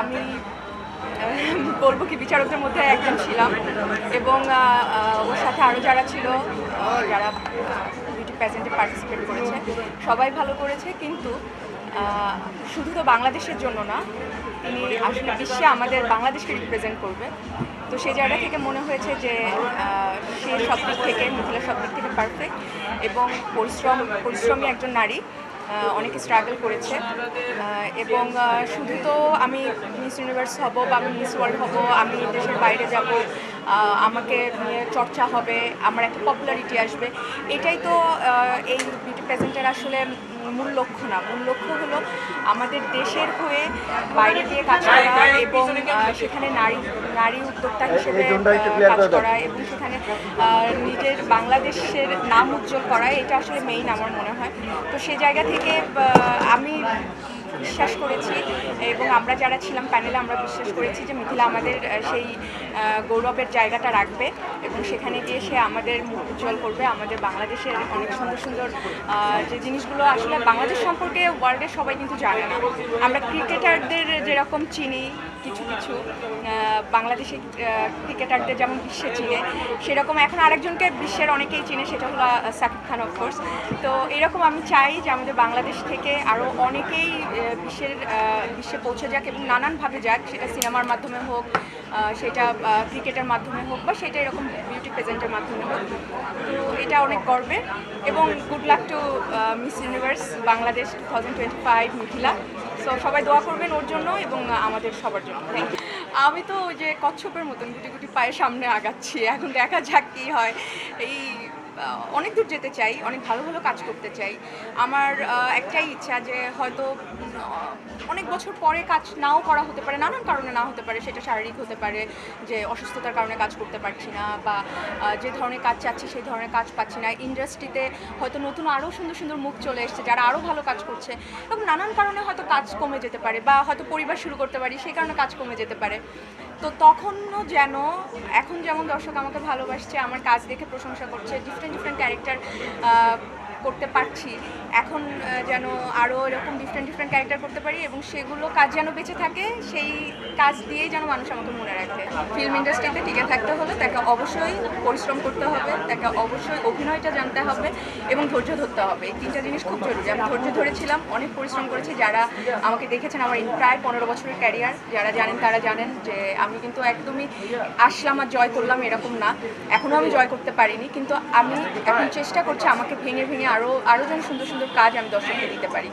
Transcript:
আমি বলব কি, বিচারকদের মধ্যে একজন ছিলাম এবং ওর সাথে আরও যারা ছিল যারা বিউটি প্যাজেন্টে পার্টিসিপেট করেছে, সবাই ভালো করেছে, কিন্তু শুধু তো বাংলাদেশের জন্য না, তিনি আসলে বিশ্বে আমাদের বাংলাদেশকে রিপ্রেজেন্ট করবে। তো সেই জায়গা থেকে মনে হয়েছে যে সে সব দিক থেকে মিথিলা সব দিক থেকে পারফেক্ট এবং পরিশ্রম, পরিশ্রমী একজন নারী। অনেকে স্ট্রাগল করেছে। এবং শুধু তো আমি মিস ইউনিভার্স হব বা আমি মিস ওয়ার্ল্ড হব, আমি দেশের বাইরে যাব আমাকে নিয়ে চর্চা হবে আমার একটা পপুলারিটি আসবে। এটাই তো এই বিউটি প্রেজেন্টের আসলে মূল লক্ষ্য না। মূল লক্ষ্য হলো আমাদের দেশের হয়ে বাইরে গিয়ে কাজ করা এবং সেখানে নারী নারী উদ্যোক্তা হিসেবে কাজ করা এবং সেখানে নিজের বাংলাদেশের নাম উজ্জ্বল করা এটা আসলে মেইন আমার মনে হয়। তো সে জায়গা থেকে আমি বিশ্বাস করেছি এবং আমরা যারা ছিলাম প্যানেলে, আমরা বিশ্বাস করেছি যে মিথিলা আমাদের সেই গৌরবের জায়গাটা রাখবে এবং সেখানে গিয়ে সে আমাদের মুখ উজ্জ্বল করবে। আমাদের বাংলাদেশের অনেক সুন্দর সুন্দর যে জিনিসগুলো আসলে বাংলাদেশ সম্পর্কে ওয়ার্ল্ডের সবাই কিন্তু জানে না। আমরা ক্রিকেটারদের যেরকম চিনি কিছু কিছু বাংলাদেশি ক্রিকেটারদের যেমন বিশ্বে চিনে, সেরকম এখন আরেকজনকে বিশ্বের অনেকেই চিনে, সেটা হলো সাকিব খান অফকোর্স তো এরকম আমি চাই যে আমাদের বাংলাদেশ থেকে আরও অনেকেই বিশ্বের বিশ্বে পৌঁছে যাক এবং নানানভাবে যাক, সেটা সিনেমার মাধ্যমে হোক সেটা ক্রিকেটের মাধ্যমে হোক বা সেটা এরকম বিউটি প্রেজেন্টের মাধ্যমে হোক। তো এটা অনেক গর্বের এবং good luck to Miss Universe Bangladesh two thousand twenty five Mithila. So সবাই দোয়া করবেন ওর জন্য এবং আমাদের সবার জন্য। থ্যাংক ইউ আমি তো ওই যে কচ্ছপের মতন গুটি গুটি পায়ের সামনে আগাচ্ছি, এখন দেখা যাক কী হয়। এই অনেক দূর যেতে চাই, অনেক ভালো ভালো কাজ করতে চাই। আমার একটাই ইচ্ছা যে হয়তো অনেক বছর পরে কাজ নাও করা হতে পারে, নানান কারণে না হতে পারে, সেটা শারীরিক হতে পারে, যে অসুস্থতার কারণে কাজ করতে পারছি না বা যে ধরনের কাজ চাচ্ছি সেই ধরনের কাজ পাচ্ছি না। ইন্ডাস্ট্রিতে হয়তো নতুন আরও সুন্দর সুন্দর মুখ চলে এসছে, যারা আরও ভালো কাজ করছে, এবং নানান কারণে হয়তো কাজ কমে যেতে পারে বা হয়তো পরিবার শুরু করতে পারি, সেই কারণে কাজ কমে যেতে পারে। তো তখনও যেন, এখন যেমন দর্শক আমাকে ভালোবাসছে, আমার কাজ দেখে প্রশংসা করছে ডিফারেন্ট ডিফারেন্ট ক্যারেক্টার করতে পারছি। এখন যেন আরও এরকম ডিফারেন্ট ডিফারেন্ট ক্যারেক্টার করতে পারি এবং সেগুলো কাজ যেন বেঁচে থাকে, সেই কাজ দিয়েই যেন মানুষ আমাকে মনে রাখে। ফিল্ম ইন্ডাস্ট্রিতে টিকে থাকতে হলে তাকে অবশ্যই পরিশ্রম করতে হবে, তাকে অবশ্যই অভিনয়টা জানতে হবে এবং ধৈর্য ধরতে হবে। এই তিনটা জিনিস খুব জরুরি। আমি ধৈর্য ধরেছিলাম, অনেক পরিশ্রম করেছি। যারা আমাকে দেখেছেন আমার প্রায় পনেরো বছরের ক্যারিয়ার যারা জানেন তারা জানেন যে আমি কিন্তু একদমই আসলাম আর জয় করলাম এরকম না। এখনও আমি জয় করতে পারিনি, কিন্তু আমি এখন চেষ্টা করছি আমাকে ভেঙে ভেঙে আরও আরও যেন সুন্দর সুন্দর কাজ আমি দর্শককে দিতে পারি।